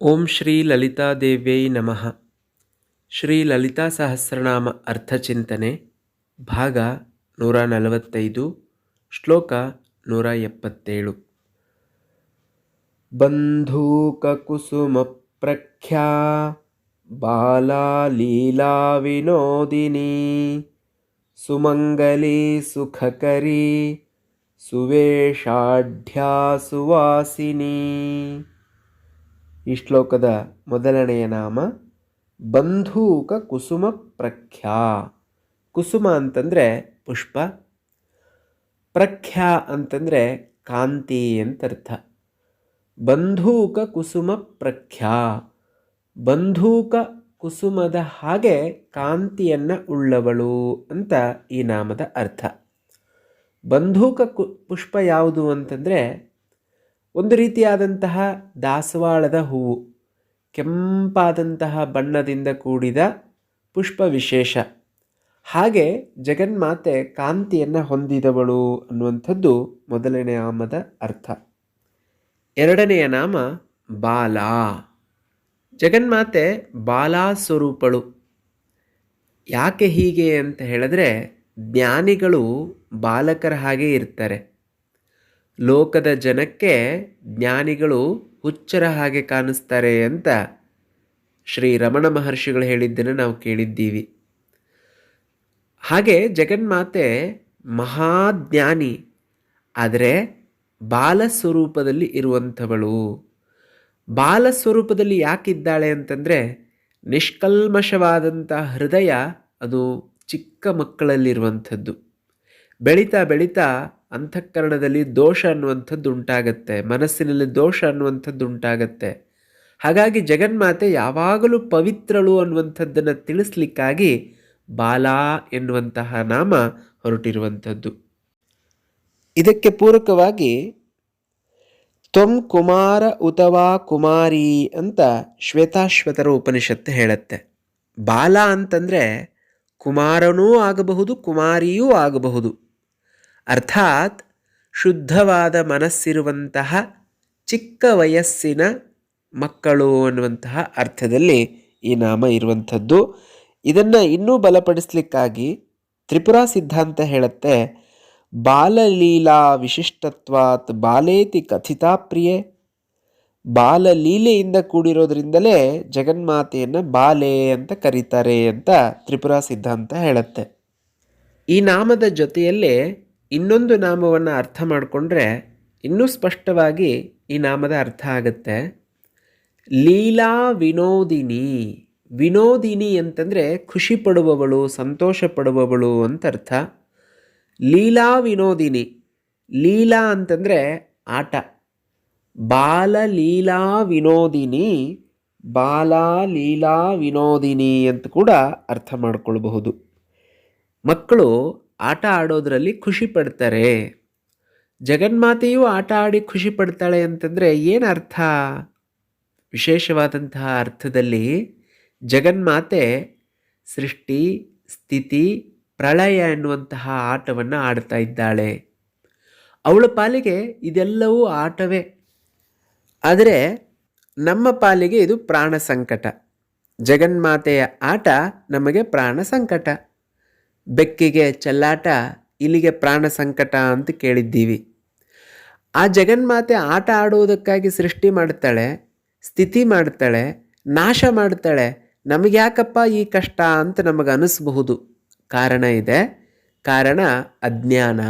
ಓಂ ಶ್ರೀ ಲಲಿತಾದೇವ್ಯೈ ನಮಃ. ಶ್ರೀ ಲಲಿತಾ ಸಹಸ್ರನಾಮ ಅರ್ಥಚಿಂತನೆ ಭಾಗ ನೂರ ನಲವತ್ತೈದು, ಶ್ಲೋಕ ನೂರ ಎಪ್ಪತ್ತೇಳು. ಬಂಧೂಕುಸುಮ ಪ್ರಖ್ಯಾ, ಬಾಲಾ ಲೀಲಾ ವಿನೋದಿನಿ, ಸುಮಂಗಲಿ ಸುಖಕರಿ ಸುವೇಷಾಢ್ಯಾ ಸುವಾಸಿನಿ ಈ ಶ್ಲೋಕದ ಮೊದಲನೆಯ ನಾಮ ಬಂಧೂಕ ಕುಸುಮ ಪ್ರಖ್ಯಾ. ಕುಸುಮ ಅಂತಂದರೆ ಪುಷ್ಪ, ಪ್ರಖ್ಯಾ ಅಂತಂದರೆ ಕಾಂತಿ ಅಂತರ್ಥ. ಬಂಧೂಕ ಕುಸುಮ ಪ್ರಖ್ಯಾ. ಬಂಧೂಕ ಕುಸುಮದ ಹಾಗೆ ಕಾಂತಿಯನ್ನು ಉಳ್ಳವಳು ಅಂತ ಈ ನಾಮದ ಅರ್ಥ. ಬಂಧೂಕ ಕು, ಪುಷ್ಪ ಯಾವುದು ಅಂತಂದರೆ ಒಂದು ರೀತಿಯಾದಂತಹ ದಾಸವಾಳದ ಹೂವು, ಕೆಂಪಾದಂತಹ ಬಣ್ಣದಿಂದ ಕೂಡಿದ ಪುಷ್ಪ ವಿಶೇಷ ಹಾಗೆ ಜಗನ್ಮಾತೆ ಕಾಂತಿಯನ್ನು ಹೊಂದಿದವಳು ಅನ್ನುವಂಥದ್ದು ಮೊದಲನೇ ನಾಮದ ಅರ್ಥ. ಎರಡನೆಯ ನಾಮ ಬಾಲ. ಜಗನ್ಮಾತೆ ಬಾಲಾ ಸ್ವರೂಪಳು. ಯಾಕೆ ಹೀಗೆ ಅಂತ ಹೇಳಿದ್ರೆ ಜ್ಞಾನಿಗಳು ಬಾಲಕರ ಹಾಗೆ ಇರ್ತಾರೆ. ಲೋಕದ ಜನಕ್ಕೆ ಜ್ಞಾನಿಗಳು ಹುಚ್ಚರ ಹಾಗೆ ಕಾಣಿಸ್ತಾರೆ ಅಂತ ಶ್ರೀ ರಮಣ ಮಹರ್ಷಿಗಳು ಹೇಳಿದ್ದನ್ನು ನಾವು ಕೇಳಿದ್ದೀವಿ. ಹಾಗೆ ಜಗನ್ಮಾತೆ ಮಹಾಜ್ಞಾನಿ, ಆದರೆ ಬಾಲ ಸ್ವರೂಪದಲ್ಲಿ ಇರುವಂಥವಳು. ಬಾಲ ಸ್ವರೂಪದಲ್ಲಿ ಯಾಕಿದ್ದಾಳೆ ಅಂತಂದರೆ ನಿಷ್ಕಲ್ಮಶವಾದಂಥ ಹೃದಯ ಅದು ಚಿಕ್ಕ ಮಕ್ಕಳಲ್ಲಿರುವಂಥದ್ದು. ಬೆಳೀತಾ ಬೆಳೀತಾ ಅಂತಃಕರಣದಲ್ಲಿ ದೋಷ ಅನ್ನುವಂಥದ್ದು ಉಂಟಾಗತ್ತೆ, ಮನಸ್ಸಿನಲ್ಲಿ ದೋಷ ಅನ್ನುವಂಥದ್ದು ಉಂಟಾಗತ್ತೆ. ಹಾಗಾಗಿ ಜಗನ್ಮಾತೆ ಯಾವಾಗಲೂ ಪವಿತ್ರಳು ಅನ್ನುವಂಥದ್ದನ್ನು ತಿಳಿಸ್ಲಿಕ್ಕಾಗಿ ಬಾಲಾ ಎನ್ನುವಂತಹ ನಾಮ ಹೊರಟಿರುವಂಥದ್ದು. ಇದಕ್ಕೆ ಪೂರಕವಾಗಿ ತ್ವಂ ಕುಮಾರ ಉತವಾ ಕುಮಾರಿ ಅಂತ ಶ್ವೇತಾಶ್ವತರ ಉಪನಿಷತ್ತು ಹೇಳುತ್ತೆ. ಬಾಲ ಅಂತಂದರೆ ಕುಮಾರನೂ ಆಗಬಹುದು, ಕುಮಾರಿಯೂ ಆಗಬಹುದು. ಅರ್ಥಾತ್ ಶುದ್ಧವಾದ ಮನಸ್ಸಿರುವಂತಹ ಚಿಕ್ಕ ವಯಸ್ಸಿನ ಮಕ್ಕಳು ಅನ್ನುವಂತಹ ಅರ್ಥದಲ್ಲಿ ಈ ನಾಮ ಇರುವಂಥದ್ದು. ಇದನ್ನು ಇನ್ನೂ ಬಲಪಡಿಸಲಿಕ್ಕಾಗಿ ತ್ರಿಪುರ ಸಿದ್ಧಾಂತ ಹೇಳುತ್ತೆ, ಬಾಲಲೀಲಾ ವಿಶಿಷ್ಟತ್ವಾತ್ ಬಾಲೇತಿ ಕಥಿತಾ ಪ್ರಿಯೆ. ಬಾಲಲೀಲೆಯಿಂದ ಕೂಡಿರೋದ್ರಿಂದಲೇ ಜಗನ್ಮಾತೆಯನ್ನು ಬಾಲೆ ಅಂತ ಕರೀತಾರೆ ಅಂತ ತ್ರಿಪುರ ಸಿದ್ಧಾಂತ ಹೇಳುತ್ತೆ. ಈ ನಾಮದ ಜೊತೆಯಲ್ಲೇ ಇನ್ನೊಂದು ನಾಮವನ್ನು ಅರ್ಥ ಮಾಡಿಕೊಂಡ್ರೆ ಇನ್ನೂ ಸ್ಪಷ್ಟವಾಗಿ ಈ ನಾಮದ ಅರ್ಥ ಆಗುತ್ತೆ. ಲೀಲಾ ವಿನೋದಿನಿ. ವಿನೋದಿನಿ ಅಂತಂದರೆ ಖುಷಿ ಪಡುವವಳು, ಸಂತೋಷ ಪಡುವವಳು ಅಂತ ಅರ್ಥ. ಲೀಲಾ ವಿನೋದಿನಿ. ಲೀಲಾ ಅಂತಂದರೆ ಆಟ. ಬಾಲ ಲೀಲಾ ವಿನೋದಿನಿ, ಬಾಲ ಲೀಲಾ ವಿನೋದಿನಿ ಅಂತ ಕೂಡ ಅರ್ಥ ಮಾಡಿಕೊಳ್ಬಹುದು. ಮಕ್ಕಳು ಆಟ ಆಡೋದರಲ್ಲಿ ಖುಷಿ ಪಡ್ತಾರೆ. ಜಗನ್ಮಾತೆಯು ಆಟ ಆಡಿ ಖುಷಿ ಪಡ್ತಾಳೆ ಅಂತಂದರೆ ಏನು ಅರ್ಥ ವಿಶೇಷವಾದಂತಹ ಅರ್ಥದಲ್ಲಿ ಜಗನ್ಮಾತೆ ಸೃಷ್ಟಿ, ಸ್ಥಿತಿ, ಪ್ರಳಯ ಎನ್ನುವಂತಹ ಆಟವನ್ನು ಆಡ್ತಾ ಇದ್ದಾಳೆ. ಅವಳ ಪಾಲಿಗೆ ಇದೆಲ್ಲವೂ ಆಟವೇ. ಆದರೆ ನಮ್ಮ ಪಾಲಿಗೆ ಇದು ಪ್ರಾಣ ಸಂಕಟ. ಜಗನ್ಮಾತೆಯ ಆಟ ನಮಗೆ ಪ್ರಾಣ ಸಂಕಟ. ಬೆಕ್ಕಿಗೆ ಚೆಲ್ಲಾಟ ಇಲ್ಲಿಗೆ ಪ್ರಾಣ ಸಂಕಟ ಅಂತ ಕೇಳಿದ್ದೀವಿ. ಆ ಜಗನ್ಮಾತೆ ಆಟ ಆಡುವುದಕ್ಕಾಗಿ ಸೃಷ್ಟಿ ಮಾಡ್ತಾಳೆ, ಸ್ಥಿತಿ ಮಾಡ್ತಾಳೆ, ನಾಶ ಮಾಡ್ತಾಳೆ. ನಮಗೆ ಯಾಕಪ್ಪ ಈ ಕಷ್ಟ ಅಂತ ನಮಗೆ ಅನಿಸ್ಬಹುದು. ಕಾರಣ ಇದೆ. ಕಾರಣ ಅಜ್ಞಾನ.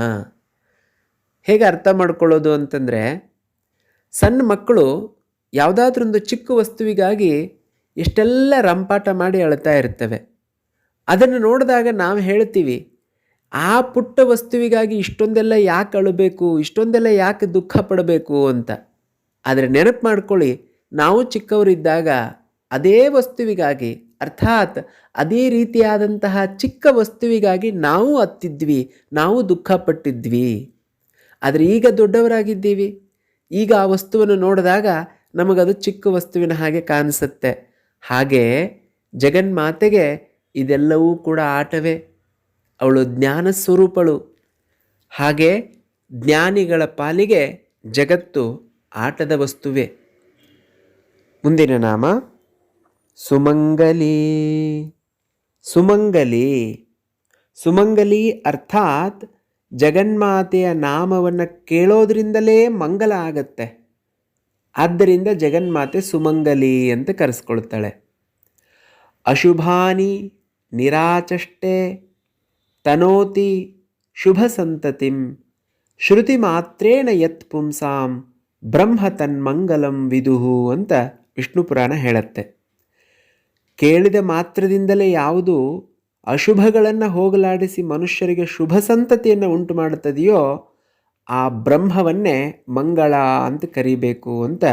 ಹೇಗೆ ಅರ್ಥ ಮಾಡ್ಕೊಳ್ಳೋದು ಅಂತಂದರೆ, ಸಣ್ಣ ಮಕ್ಕಳು ಯಾವುದಾದ್ರೊಂದು ಚಿಕ್ಕ ವಸ್ತುವಿಗಾಗಿ ಇಷ್ಟೆಲ್ಲ ರಂಪಾಟ ಮಾಡಿ ಅಳ್ತಾ ಇರ್ತವೆ. ಅದನ್ನು ನೋಡಿದಾಗ ನಾವು ಹೇಳ್ತೀವಿ, ಆ ಪುಟ್ಟ ವಸ್ತುವಿಗಾಗಿ ಇಷ್ಟೊಂದೆಲ್ಲ ಯಾಕೆ ಅಳಬೇಕು, ಇಷ್ಟೊಂದೆಲ್ಲ ಯಾಕೆ ದುಃಖ ಪಡಬೇಕು ಅಂತ. ಆದರೆ ನೆನಪು ಮಾಡ್ಕೊಳ್ಳಿ, ನಾವು ಚಿಕ್ಕವರಿದ್ದಾಗ ಅದೇ ವಸ್ತುವಿಗಾಗಿ, ಅರ್ಥಾತ್ ಅದೇ ರೀತಿಯಾದಂತಹ ಚಿಕ್ಕ ವಸ್ತುವಿಗಾಗಿ ನಾವು ಅತ್ತಿದ್ವಿ, ನಾವು ದುಃಖ ಪಟ್ಟಿದ್ವಿ. ಆದರೆ ಈಗ ದೊಡ್ಡವರಾಗಿದ್ದೀವಿ. ಈಗ ಆ ವಸ್ತುವನ್ನು ನೋಡಿದಾಗ ನಮಗದು ಚಿಕ್ಕ ವಸ್ತುವಿನ ಹಾಗೆ ಕಾಣಿಸುತ್ತೆ. ಹಾಗೆ ಜಗನ್ಮಾತೆಗೆ ಇದೆಲ್ಲವೂ ಕೂಡ ಆಟವೇ. ಅವಳು ಜ್ಞಾನ ಸ್ವರೂಪಳು. ಹಾಗೆ ಜ್ಞಾನಿಗಳ ಪಾಲಿಗೆ ಜಗತ್ತು ಆಟದ ವಸ್ತುವೇ. ಮುಂದಿನ ನಾಮ, ಸುಮಂಗಲಿ. ಸುಮಂಗಲಿ. ಸುಮಂಗಲಿ ಅರ್ಥಾತ್ ಜಗನ್ಮಾತೆಯ ನಾಮವನ್ನು ಕೇಳೋದ್ರಿಂದಲೇ ಮಂಗಲ ಆಗತ್ತೆ. ಆದ್ದರಿಂದ ಜಗನ್ಮಾತೆ ಸುಮಂಗಲಿ ಅಂತ ಕರೆಸ್ಕೊಳ್ತಾಳೆ. ಅಶುಭಾನಿ ನಿರಾಚಷ್ಟೆ ತನೋತಿ ಶುಭ ಸಂತತಿಂ ಶ್ರುತಿ ಮಾತ್ರೇಣ ಯತ್ ಪುಂಸಾಂ ಬ್ರಹ್ಮ ತನ್ಮಂಗಲಂ ವಿದುಹು ಅಂತ ವಿಷ್ಣು ಪುರಾಣ ಹೇಳುತ್ತೆ. ಕೇಳಿದ ಮಾತ್ರದಿಂದಲೇ ಯಾವುದು ಅಶುಭಗಳನ್ನು ಹೋಗಲಾಡಿಸಿ ಮನುಷ್ಯರಿಗೆ ಶುಭ ಸಂತತಿಯನ್ನು ಉಂಟು ಮಾಡುತ್ತದೆಯೋ ಆ ಬ್ರಹ್ಮವನ್ನೇ ಮಂಗಳ ಅಂತ ಕರಿಬೇಕು ಅಂತ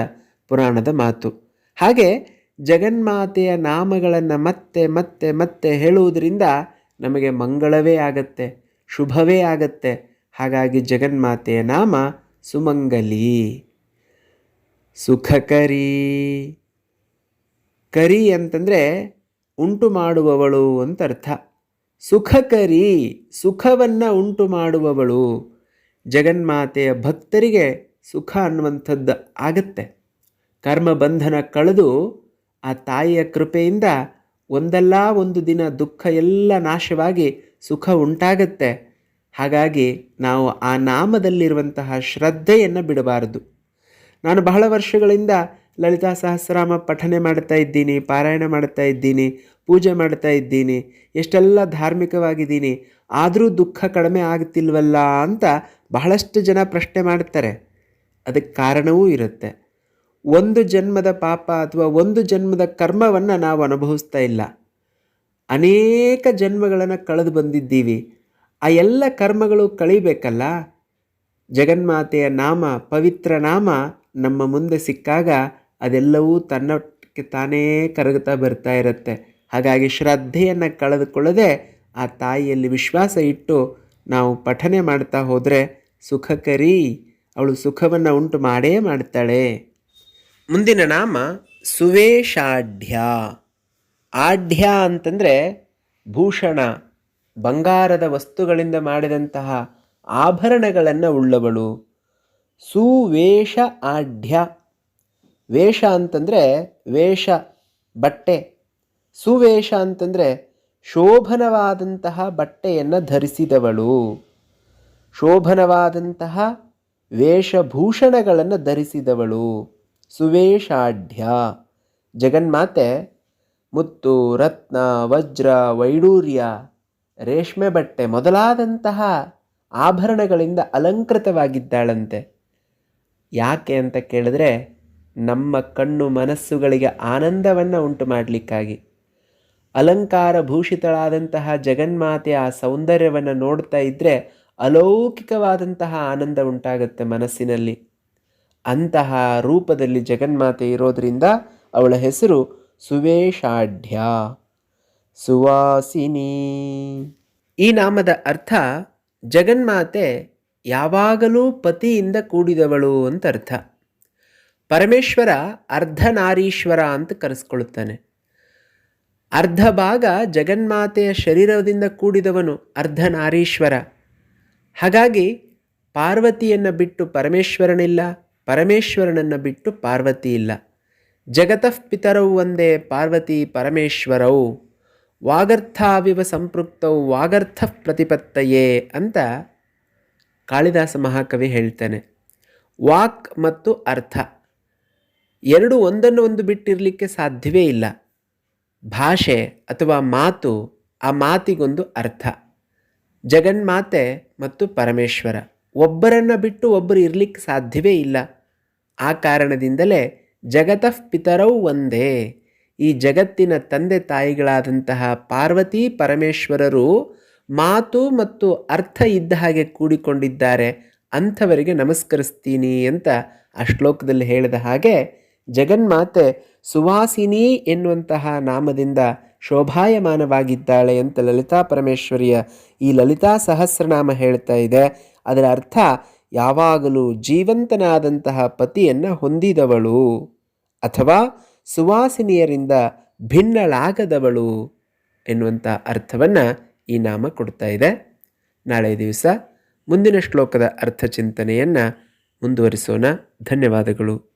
ಪುರಾಣದ ಮಾತು. ಹಾಗೆ ಜಗನ್ಮಾತೆಯ ನಾಮಗಳನ್ನು ಮತ್ತೆ ಮತ್ತೆ ಮತ್ತೆ ಹೇಳುವುದರಿಂದ ನಮಗೆ ಮಂಗಳವೇ ಆಗತ್ತೆ, ಶುಭವೇ ಆಗತ್ತೆ. ಹಾಗಾಗಿ ಜಗನ್ಮಾತೆಯ ನಾಮ ಸುಮಂಗಲಿ. ಸುಖಕರಿ ಕರಿ. ಅಂತಂದರೆ ಉಂಟು ಮಾಡುವವಳು ಅಂತ ಅರ್ಥ ಸುಖಕರಿ ಸುಖವನ್ನು ಉಂಟು ಮಾಡುವವಳು. ಜಗನ್ಮಾತೆಯ ಭಕ್ತರಿಗೆ ಸುಖ ಅನ್ನುವಂಥದ್ದು ಆಗತ್ತೆ. ಕರ್ಮಬಂಧನ ಕಳೆದು ಆ ತಾಯಿಯ ಕೃಪೆಯಿಂದ ಒಂದಲ್ಲ ಒಂದು ದಿನ ದುಃಖ ಎಲ್ಲ ನಾಶವಾಗಿ ಸುಖ ಉಂಟಾಗತ್ತೆ. ಹಾಗಾಗಿ ನಾವು ಆ ನಾಮದಲ್ಲಿರುವಂತಹ ಶ್ರದ್ಧೆಯನ್ನು ಬಿಡಬಾರದು. ನಾನು ಬಹಳ ವರ್ಷಗಳಿಂದ ಲಲಿತಾ ಸಹಸ್ರಾಮ ಪಠನೆ ಮಾಡ್ತಾ ಇದ್ದೀನಿ, ಪಾರಾಯಣ ಮಾಡ್ತಾ ಇದ್ದೀನಿ, ಪೂಜೆ ಮಾಡ್ತಾ ಇದ್ದೀನಿ, ಎಷ್ಟೆಲ್ಲ ಧಾರ್ಮಿಕವಾಗಿದ್ದೀನಿ, ಆದರೂ ದುಃಖ ಕಡಿಮೆ ಆಗ್ತಿಲ್ವಲ್ಲ ಅಂತ ಬಹಳಷ್ಟು ಜನ ಪ್ರಶ್ನೆ ಮಾಡ್ತಾರೆ. ಅದಕ್ಕೆ ಕಾರಣವೂ ಇರುತ್ತೆ. ಒಂದು ಜನ್ಮದ ಪಾಪ ಅಥವಾ ಒಂದು ಜನ್ಮದ ಕರ್ಮವನ್ನು ನಾವು ಅನುಭವಿಸ್ತಾ ಇಲ್ಲ. ಅನೇಕ ಜನ್ಮಗಳನ್ನು ಕಳೆದು ಬಂದಿದ್ದೀವಿ. ಆ ಎಲ್ಲ ಕರ್ಮಗಳು ಕಳಿಬೇಕಲ್ಲ? ಜಗನ್ಮಾತೆಯ ನಾಮ, ಪವಿತ್ರ ನಾಮ ನಮ್ಮ ಮುಂದೆ ಸಿಕ್ಕಾಗ ಅದೆಲ್ಲವೂ ತನ್ನಕ್ಕೆ ತಾನೇ ಕರಗುತ್ತಾ ಬರ್ತಾ ಇರುತ್ತೆ. ಹಾಗಾಗಿ ಶ್ರದ್ಧೆಯನ್ನು ಕಳೆದುಕೊಳ್ಳದೆ ಆ ತಾಯಿಯಲ್ಲಿ ವಿಶ್ವಾಸ ಇಟ್ಟು ನಾವು ಪಠನೆ ಮಾಡ್ತಾ ಹೋದರೆ ಸುಖಕರಿ ಅವಳು ಸುಖವನ್ನು ಉಂಟು ಮಾಡೇ ಮಾಡ್ತಾಳೆ. ಮುಂದಿನ ನಾಮ ಸುವೇಶಾಢ್ಯ. ಆಢ್ಯ ಅಂತಂದರೆ ಭೂಷಣ, ಬಂಗಾರದ ವಸ್ತುಗಳಿಂದ ಮಾಡಿದಂತಹ ಆಭರಣಗಳನ್ನು ಉಳ್ಳವಳು. ಸುವೇಷ ಆಢ್ಯ. ವೇಷ ಅಂತಂದರೆ ವೇಷ, ಬಟ್ಟೆ. ಸುವೇಷ ಅಂತಂದರೆ ಶೋಭನವಾದಂತಹ ಬಟ್ಟೆಯನ್ನು ಧರಿಸಿದವಳು. ಶೋಭನವಾದಂತಹ ವೇಷಭೂಷಣಗಳನ್ನು ಧರಿಸಿದವಳು. ಸುವೇಷಾಢ್ಯ ಜಗನ್ಮಾತೆ, ಮುತ್ತು, ರತ್ನ, ವಜ್ರ, ವೈಡೂರ್ಯ, ರೇಷ್ಮೆ ಬಟ್ಟೆ ಮೊದಲಾದಂತಹ ಆಭರಣಗಳಿಂದ ಅಲಂಕೃತವಾಗಿದ್ದಾಳಂತೆ. ಯಾಕೆ ಅಂತ ಕೇಳಿದ್ರೆ ನಮ್ಮ ಕಣ್ಣು ಮನಸ್ಸುಗಳಿಗೆ ಆನಂದವನ್ನು ಉಂಟು ಮಾಡಲಿಕ್ಕಾಗಿ. ಅಲಂಕಾರ ಭೂಷಿತಳಾದಂತಹ ಜಗನ್ಮಾತೆಯ ಆ ಸೌಂದರ್ಯವನ್ನು ನೋಡ್ತಾ ಇದ್ದರೆ ಅಲೌಕಿಕವಾದಂತಹ ಆನಂದ ಉಂಟಾಗುತ್ತೆ ಮನಸ್ಸಿನಲ್ಲಿ. ಅಂತಹ ರೂಪದಲ್ಲಿ ಜಗನ್ಮಾತೆ ಇರೋದರಿಂದ ಅವಳ ಹೆಸರು ಸುವೇಶಾಢ್ಯ. ಸುವಾಸಿನಿ. ಈ ನಾಮದ ಅರ್ಥ ಜಗನ್ಮಾತೆ ಯಾವಾಗಲೂ ಪತಿಯಿಂದ ಕೂಡಿದವಳು ಅಂತ ಅರ್ಥ. ಪರಮೇಶ್ವರ ಅರ್ಧನಾರೀಶ್ವರ ಅಂತ ಕರೆಸ್ಕೊಳ್ಳುತ್ತಾನೆ. ಅರ್ಧ ಭಾಗ ಜಗನ್ಮಾತೆಯ ಶರೀರದಿಂದ ಕೂಡಿದವನು ಅರ್ಧನಾರೀಶ್ವರ. ಹಾಗಾಗಿ ಪಾರ್ವತಿಯನ್ನು ಬಿಟ್ಟು ಪರಮೇಶ್ವರನಿಲ್ಲ. ಪರಮೇಶ್ವರನನ್ನು ಬಿಟ್ಟು ಪಾರ್ವತಿ ಇಲ್ಲ. ಜಗತಃ ಪಿತರವು ಒಂದೇ ಪಾರ್ವತಿ ಪರಮೇಶ್ವರವು ವಾಗರ್ಥಾವಿವ ಸಂಪೃಕ್ತವು ವಾಗರ್ಥ ಪ್ರತಿಪತ್ತಯೇ ಅಂತ ಕಾಳಿದಾಸ ಮಹಾಕವಿ ಹೇಳ್ತಾನೆ. ವಾಕ್ ಮತ್ತು ಅರ್ಥ. ಎರಡು ಒಂದನ್ನು ಒಂದು ಬಿಟ್ಟಿರಲಿಕ್ಕೆ ಸಾಧ್ಯವೇ ಇಲ್ಲ. ಭಾಷೆ ಅಥವಾ ಮಾತು, ಆ ಮಾತಿಗೊಂದು ಅರ್ಥ. ಜಗನ್ಮಾತೆ ಮತ್ತು ಪರಮೇಶ್ವರ. ಒಬ್ಬರನ್ನು ಬಿಟ್ಟು ಒಬ್ಬರು ಇರಲಿಕ್ಕೆ ಸಾಧ್ಯವೇ ಇಲ್ಲ. ಆ ಕಾರಣದಿಂದಲೇ ಜಗತಃ ಪಿತರವು ಒಂದೇ. ಈ ಜಗತ್ತಿನ ತಂದೆ ತಾಯಿಗಳಾದಂತಹ ಪಾರ್ವತಿ ಪರಮೇಶ್ವರರು ಮಾತು ಮತ್ತು ಅರ್ಥ ಇದ್ದ ಹಾಗೆ ಕೂಡಿಕೊಂಡಿದ್ದಾರೆ. ಅಂಥವರಿಗೆ ನಮಸ್ಕರಿಸ್ತೀನಿ ಅಂತ ಆ ಶ್ಲೋಕದಲ್ಲಿ ಹೇಳಿದ ಹಾಗೆ ಜಗನ್ಮಾತೆ ಸುವಾಸಿನಿ ಎನ್ನುವಂತಹ ನಾಮದಿಂದ ಶೋಭಾಯಮಾನವಾಗಿದ್ದಾಳೆ ಅಂತ ಲಲಿತಾ ಪರಮೇಶ್ವರಿಯ ಈ ಲಲಿತಾ ಸಹಸ್ರನಾಮ ಹೇಳ್ತಾ ಇದೆ. ಅದರ ಅರ್ಥ ಯಾವಾಗಲೂ ಜೀವಂತನಾದಂತಹ ಪತಿಯನ್ನು ಹೊಂದಿದವಳು ಅಥವಾ ಸುವಾಸಿನಿಯರಿಂದ ಭಿನ್ನಳಾಗದವಳು ಎನ್ನುವಂಥ ಅರ್ಥವನ್ನು ಈ ನಾಮ ಕೊಡ್ತಾ ಇದೆ. ನಾಳೆ ದಿವಸ ಮುಂದಿನ ಶ್ಲೋಕದ ಅರ್ಥ ಚಿಂತನೆಯನ್ನು ಮುಂದುವರಿಸೋಣ. ಧನ್ಯವಾದಗಳು.